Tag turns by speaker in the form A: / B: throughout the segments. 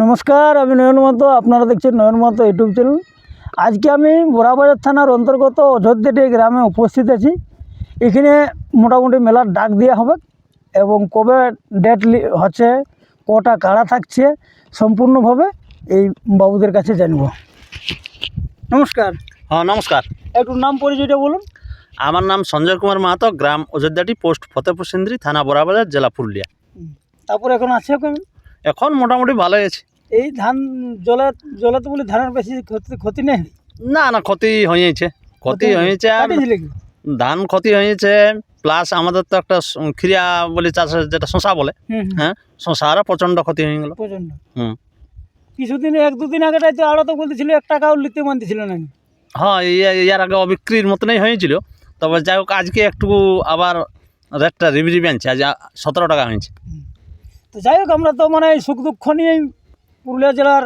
A: নমস্কার আমি নয়ন মাহাতো আপনারা দেখছেন নয়ন মাহাতো ইউটিউব চ্যানেল। আজকে আমি বড়াবাজার থানার অন্তর্গত অযোধ্যাটি গ্রামে উপস্থিত আছি। এখানে মোটামুটি মেলার ডাক দেওয়া হবে এবং কবে ডেট হচ্ছে কটা কাড়া থাকছে সম্পূর্ণভাবে এই বাবুদের কাছে জানব। নমস্কার।
B: হ্যাঁ নমস্কার।
A: একটু নাম পরিচয়টা বলুন।
B: আমার নাম সঞ্জয় কুমার মাহাতো গ্রাম অযোধ্যাটি পোস্ট ফতেপুর সিন্দ্রি থানা বড়াবাজার জেলা পুরুলিয়া।
A: তারপর এখন আছে এখন
B: মোটামুটি ভালোই আছে।
A: এই ধান জলে জলে তো বলি ধানের বেশি ক্ষতি নেই?
B: না না ক্ষতি হয়েছে। ক্ষতি হয়েছে ধান ক্ষতি হয়েছে প্লাস আমাদের তো একটা খিরিয়া বলে চাষ যেটা শশা বলে হ্যাঁ শশারও প্রচণ্ড ক্ষতি হয়ে গেল।
A: প্রচণ্ড।
B: হুম।
A: কিছুদিন এক দুদিন আগেটাই তো আরও তো বলতেছিল এক টাকাও নিতে মানতেছিল না।
B: হ্যাঁ ইয়া- ইয়ার আগে অবিক্রির মতনই হয়েছিল। তবে যাই হোক আজকে একটু আবার রেটটা রিবি আনছে আজ সতেরো টাকা হয়েছে।
A: তো যাই হোক আমরা তো মানে সুখ দুঃখ নিয়েই পুরুলিয়া জেলার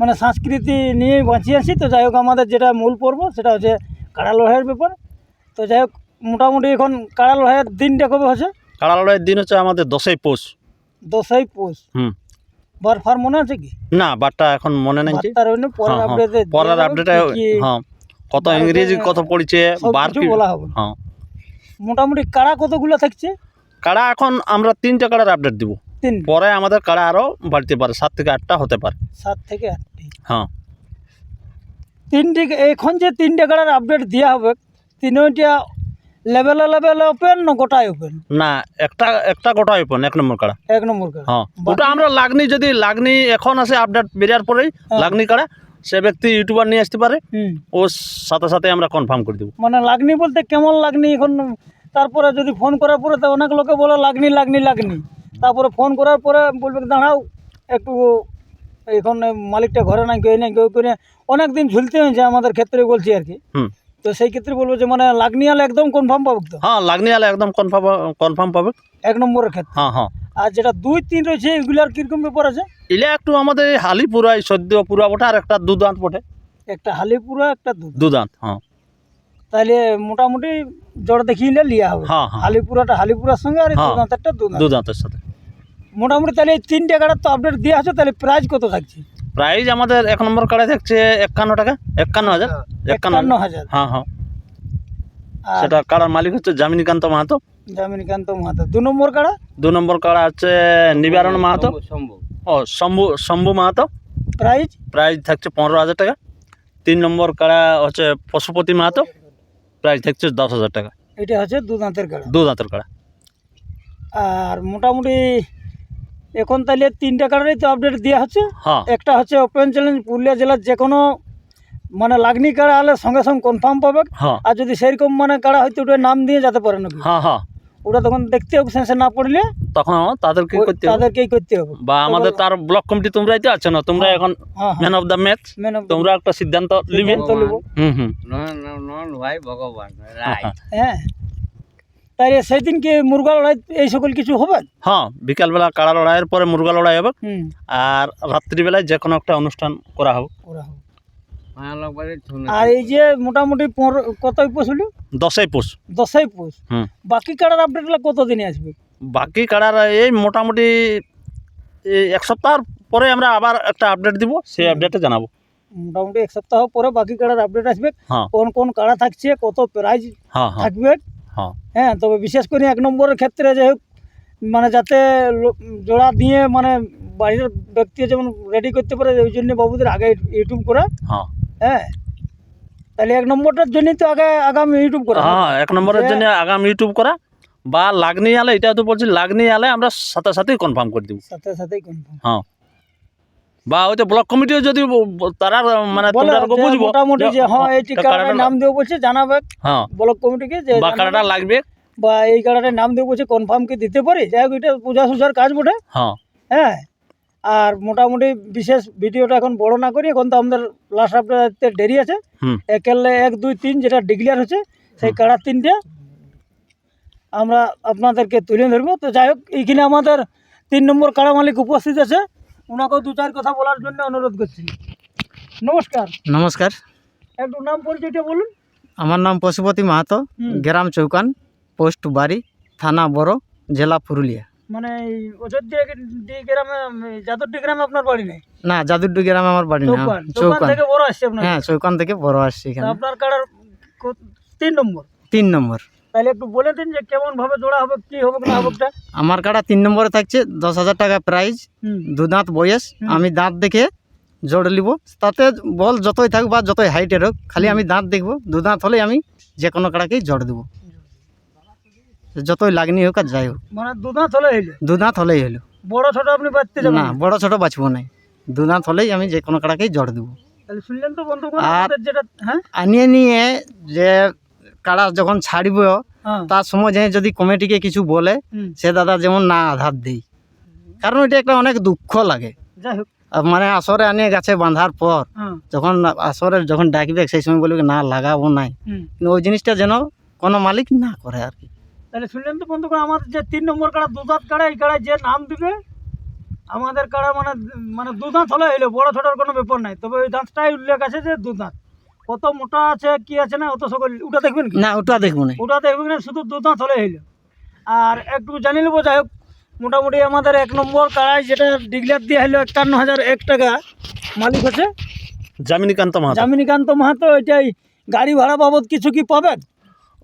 A: মানে সংস্কৃতি নিয়েই বাঁচিয়ে আছি। তো যাই হোক আমাদের যেটা মূল পর্ব সেটা হচ্ছে কাড়া লড়াইয়ের ব্যাপার। তো যাই হোক মোটামুটি এখন কাড়া লড়াইয়ের দিনটা কবে হচ্ছে?
B: কাড়া লড়াইয়ের দিন হচ্ছে আমাদের দশই পৌষ।
A: দশই পৌষ।
B: হুম।
A: বার ফার মনে আছে কি?
B: না বারটা এখন মনে নেই
A: পরের
B: হ্যাঁ, হ্যাঁ।
A: আপডেটে
B: পরের আপডেটে হ্যাঁ। কত ইংরেজি কত পড়ছে বার কি
A: বলা হবে।
B: হ্যাঁ।
A: মোটামুটি কাড়া কতগুলো থাকছে?
B: কাড়া এখন আমরা তিনটা কাড়ার আপডেট দিব।
A: তিন
B: পরে আমাদের কাড়া আরও বাড়তে পারে সাত থেকে আটটা হতে পারে।
A: সাত থেকে আটটি।
B: হ্যাঁ।
A: তিনটি এখন যে তিনটে কাড়ার আপডেট দেওয়া হবে তিনটা লেভেলে লেভেলে ওপেন না গোটাই ওপেন
B: না একটা একটা গোটা ওপেন এক নম্বর কাড়া।
A: এক নম্বর কাড়া।
B: হ্যাঁ। ওটা আমরা লাগনি যদি লাগনি এখন আসে আপডেট বেরিয়ার পরেই
A: হ্যাঁ।
B: লাগনি কাড়া সে ব্যক্তি ইউটিউবার নিয়ে আসতে পারে ও সাথে সাথে আমরা কনফার্ম করে দেবো।
A: মানে লাগনি বলতে কেমন লাগনি এখন? তারপরে যদি ফোন করার পরে তো অনেক লোকে বলে লাগনি লাগনি লাগনি। তারপরে ফোন করার পরে বলবে দাঁড়াও একটু এখন মালিকটা ঘরে নাই কেউ নাই কেউ করে অনেক দিন ঝুলতে হয়েছে আমাদের ক্ষেত্রে বলছি আর কি। তো সেই ক্ষেত্রে বলব যে মানে লাগনি আলে একদম কনফার্ম পাবো তো?
B: হ্যাঁ লাগনি আলে একদম কনফার্ম কনফার্ম পাবে।
A: এক নম্বরের ক্ষেত্রে।
B: হ্যাঁ হ্যাঁ।
A: আর যেটা দুই তিন রয়েছে এগুলার কীরকম ব্যাপার আছে?
B: এলে একটু আমাদের এই হালি পুরাই সদ্য পুরা বটে আর একটা দুদাঁত বটে।
A: একটা হালিপুরা একটা দুধ
B: দুদাঁত হ্যাঁ।
A: তাহলে মোটামুটি জড় দেখিয়ে নিলে লিয়া হবে।
B: হ্যাঁ হ্যাঁ।
A: হালিপুরাটা হালিপুরার সঙ্গে আর
B: হ্যাঁ।
A: দুধাঁতেরটা দুধাঁত
B: দুদাঁতের সাথে।
A: মোটামুটি তাহলে এই তিনটে কাটার তো আপডেট দেওয়া আছে তাহলে প্রাইস কত থাকছে?
B: প্রাইস আমাদের এক নম্বর কাড়ে থাকছে একান্ন টাকা একান্ন হাজার একান্ন
A: একান্ন হাজার।
B: হ্যাঁ হ্যাঁ।
A: আর
B: সেটা কাড়ার মালিক হচ্ছে জামিনীকান্ত মাহাতো।
A: জামিনীকান্ত মাহাতো। দু নম্বর কাড়া
B: দু নম্বর কাড়া হচ্ছে নিবারণ মাহাতো। ও শম্ভু শম্ভু মাহাতো।
A: প্রাইস
B: প্রাইস থাকছে পনেরো হাজার টাকা। তিন নম্বর কাড়া হচ্ছে পশুপতি মাহাতো। প্রাইস থাকছে দশ হাজার টাকা।
A: এটা হচ্ছে দু দাঁতের কাড়া
B: দু দাঁতের কাড়া
A: আর মোটামুটি এখন তাহলে তিনটে কাড়ারই তো আপডেট দেওয়া হচ্ছে।
B: হ্যাঁ।
A: একটা হচ্ছে ওপেন চ্যালেঞ্জ পুরুলিয়া জেলার যে কোনো মানে লাগনি কাড়া হলে সঙ্গে সঙ্গে কনফার্ম পাবে।
B: হ্যাঁ।
A: আর যদি সেরকম মানে কাড়া হয়তো ওটা নাম দিয়ে যেতে পারে না
B: হ্যাঁ হ্যাঁ।
A: ওটা তখন দেখতে হবে সেন্সে না পড়লে
B: তখন তাদেরকে করতে হবে।
A: তাদেরকেই করতে হবে।
B: বা আমাদের তার ব্লক কমিটি তোমরাই তো আছো না তোমরা এখন ম্যান অফ দ্য ম্যাচ
A: অফ
B: তোমরা একটা সিদ্ধান্ত নিবে। হুম হুম।
A: হ্যাঁ। তাই সেই দিন কি মুরগা লড়াই এই সকল কিছু হবে?
B: হ্যাঁ বিকালবেলা কাড়া লড়াইয়ের পরে মুরগা লড়াই হবে।
A: হুম।
B: আর রাত্রিবেলায় যে কোনো একটা অনুষ্ঠান করা হবে।
A: আর এই যে মোটামুটি পনেরো কত পৌঁছলো
B: দশই পৌষ।
A: দশই পৌষ।
B: হুম।
A: বাকি কাটার আপডেটগুলো কত দিনে আসবে?
B: বাকি কাড়ার এই মোটামুটি এই এক সপ্তাহ পরে আমরা আবার একটা আপডেট দিব সেই আপডেটে জানাব।
A: মোটামুটি এক সপ্তাহ পরে বাকি কাটার আপডেট আসবে।
B: হ্যাঁ।
A: কোন কোন কাড়া থাকছে কত প্রাইজ
B: হ্যাঁ হ্যাঁ।
A: থাকবে?
B: হ্যাঁ।
A: হ্যাঁ তবে বিশেষ করে এক নম্বরের ক্ষেত্রে যে মানে যাতে জোড়া দিয়ে মানে বাড়ির ব্যক্তি যেমন রেডি করতে পারে ওই জন্য বাবুদের আগে ইউটিউব করা।
B: হ্যাঁ।
A: হ্যাঁ। তাহলে এক নম্বরটার জন্যই তো আগে আগাম ইউটিউব করা।
B: হ্যাঁ এক নম্বরের জন্য আগাম ইউটিউব করা। বা লাগনি আলে এটা তো বলছি লাগনি আলে আমরা সাথে সাথেই কনফার্ম করে দিব।
A: সাথে সাথেই কনফার্ম
B: হ্যাঁ। বা ওই তো ব্লক কমিটিও যদি তারা মানে বুঝব
A: মোটামুটি যে হ্যাঁ এই কাড়াটার নাম দেবো বলছে জানাবে
B: হ্যাঁ।
A: ব্লক কমিটিকে যে
B: বা কাড়াটা লাগবে।
A: বা এই কাড়াটার নাম দেবো বলছে কনফার্ম কি দিতে পারি? যাই হোক এটা পূজা সুজার কাজ বটে।
B: হ্যাঁ।
A: হ্যাঁ আর মোটামুটি বিশেষ ভিডিওটা এখন বড় না করি এখন তো আমাদের লাস্ট আপডেট দেরি আছে। একেলে এক দুই তিন যেটা ডিক্লিয়ার হচ্ছে সেই কাড়া তিনটে আমরা আপনাদেরকে তুলে ধরবো। তো যাই হোক এইখানে আমাদের তিন নম্বর কাড়া মালিক উপস্থিত আছে। ওনাকেও দু চার কথা বলার জন্য অনুরোধ করছি। নমস্কার।
C: নমস্কার।
A: একটু নাম পরিচয়টা বলুন।
C: আমার নাম পশুপতি মাহাতো গ্রাম চৌকান পোস্ট বাড়ি থানা বড় জেলা পুরুলিয়া।
A: মানে অযোধ্যা গ্রামে যাদবডি গ্রামে আপনার বাড়ি নেই?
C: না জাদুরডু গ্রামে আমার বাড়ি না।
A: চৌকান। চৌকান
C: চৌকান।
A: থেকে বড় আসছে আপনার?
C: হ্যাঁ চৌকান থেকে বড় আসছে এখানে।
A: আপনার কাড়ার তিন নম্বর।
C: তিন নম্বর।
A: তাহলে একটু বলে দিন যে কেমন ভাবে জোড়া হবে কি হবে না হবে।
C: আমার কাটা তিন নম্বরে থাকছে দশ হাজার টাকা প্রাইজ দু দাঁত বয়স। আমি দাঁত দেখে জোড় নিব তাতে বল যতই থাকুক বা যতই হাইটের হোক খালি আমি দাঁত দেখব। দু দাঁত হলে আমি যে কোনো কাড়াকেই জোড় দেবো। যতই লাগনি হোক আর যাই হোক।
A: মানে দুধাত হলে? হইল
C: দু দাঁত হলেই হলো।
A: বড় ছোট আপনি বাঁচতে
C: না
A: না।
C: বড় ছোট বাঁচবো নাই দু দাঁত হলেই আমি যে কোনো কাড়াকেই জোড় দেবো।
A: তাহলে শুনলেন তো বন্ধু
C: আর-
A: যেটা হ্যাঁ?
C: আনিয়ে নিয়ে যে কাড়া যখন ছাড়ব
A: হ্যাঁ।
C: তার সময় যে যদি কমিটিকে কিছু বলে সে দাদা যেমন না আধার দেই কারণ এটা একটা অনেক দুঃখ লাগে। মানে আসরে আনিয়ে গাছে বাঁধার পর
A: হ্যাঁ।
C: যখন আসরে যখন ডাকবে সেই সময় বলবে না লাগাবো নাই। কিন্তু ওই জিনিসটা যেন কোনো মালিক না করে আর কি।
A: তাহলে শুনলেন তো বন্ধু আমাদের যে তিন নম্বর কাড়া দুধাত কাড়া এই কাড়ায় যে নাম দিবে আমাদের কাড়া মানে মানে দুধাত হলে হইল বড় ছোটোর কোনো ব্যাপার নাই। তবে ওই দাঁতটাই উল্লেখ আছে যে দুধাত। কত মোটা আছে কি আছে না অত সকল ওটা দেখবেন কি?
C: না ওটা দেখব না।
A: ওটা দেখবেন না শুধু দুধাত হলে হইল আর একটু জানি নেব যাই হোক মোটামুটি আমাদের এক নম্বর কাড়াই যেটা ডিগলার দিয়ে হলো একান্ন হাজার এক টাকা মালিক হচ্ছে।
B: জামিনীকান্ত মাহাতো।
A: জামিনীকান্ত মাহাতো এটাই গাড়ি ভাড়া বাবদ কিছু কি পাবেন?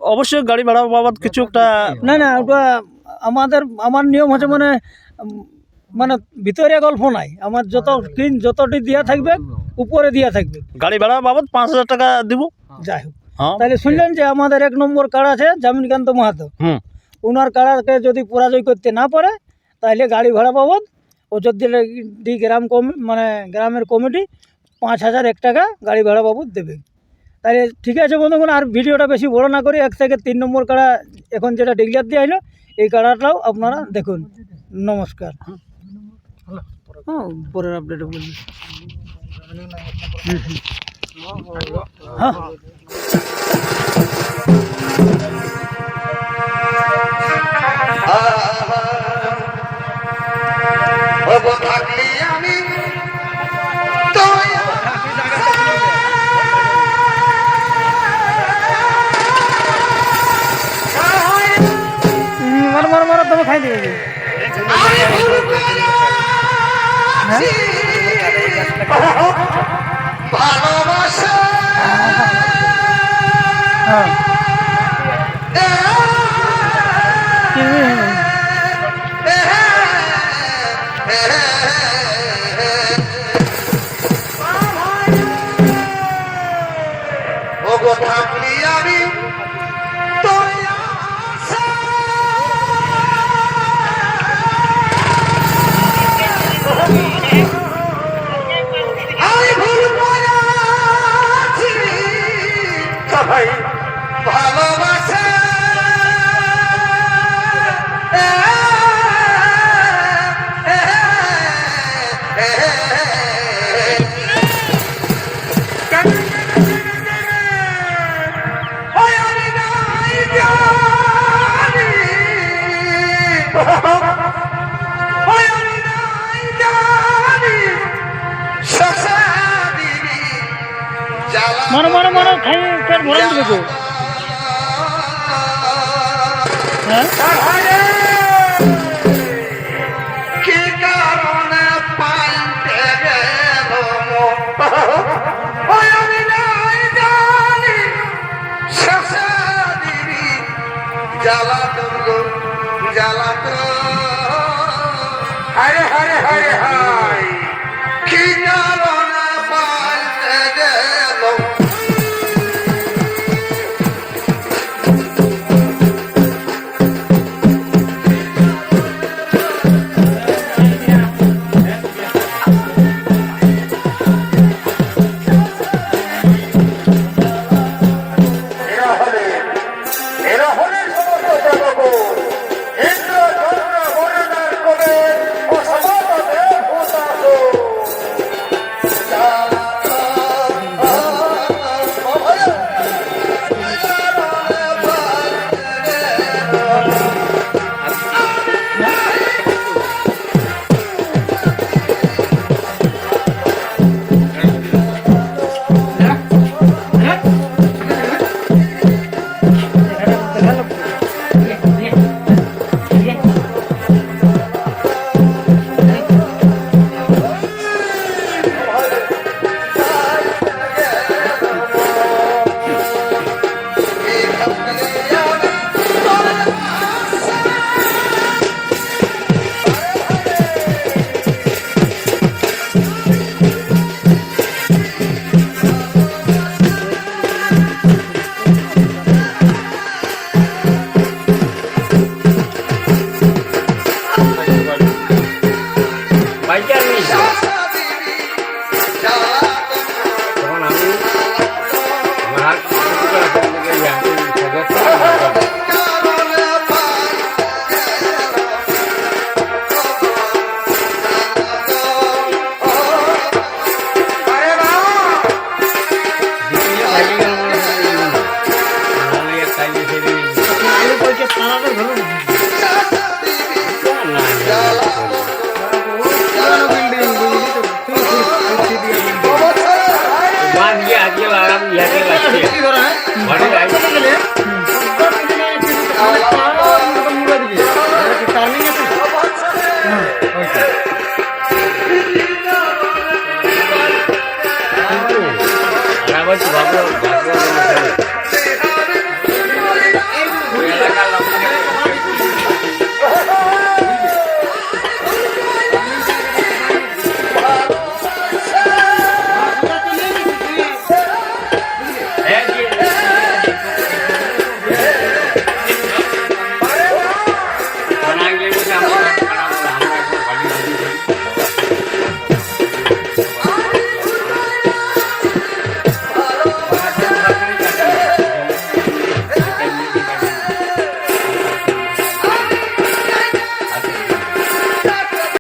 B: অবশ্যই গাড়ি ভাড়া বাবদ কিছু একটা
A: না না ওটা আমাদের আমার নিয়ম হচ্ছে মানে মানে ভিতরে গল্প নাই। আমার যত স্ক্রিন যতটি দেওয়া থাকবে উপরে দেওয়া থাকবে।
B: গাড়ি ভাড়া বাবদ পাঁচ হাজার টাকা দিব।
A: যাই হোক।
B: হ্যাঁ।
A: তাহলে শুনলেন যে আমাদের এক নম্বর কাড়া আছে জামিনকান্ত মাহাতো। ওনার কাড়াকে যদি পরাজয় করতে না পারে তাহলে গাড়ি ভাড়া বাবদ অযোধ্যা ডি গ্রাম কমি মানে গ্রামের কমিটি পাঁচ হাজার এক টাকা গাড়ি ভাড়া বাবদ দেবে। তাহলে ঠিক আছে বন্ধুগণ আর ভিডিওটা বেশি বড় না করে এক থেকে তিন নম্বর কাড়া এখন যেটা ডিগলার দিয়ে আইলো এই কাড়াটাও আপনারা দেখুন। নমস্কার। হ্যাঁ। পরের আপডেটে হুম। হ্যাঁ
D: থাকলি আমি
A: মারো মারো মারো তবে খাই দেবে।
D: ভালোবাসা।
A: হ্যাঁ। মারো মারো মারো খাই পেট ভরান
E: আবার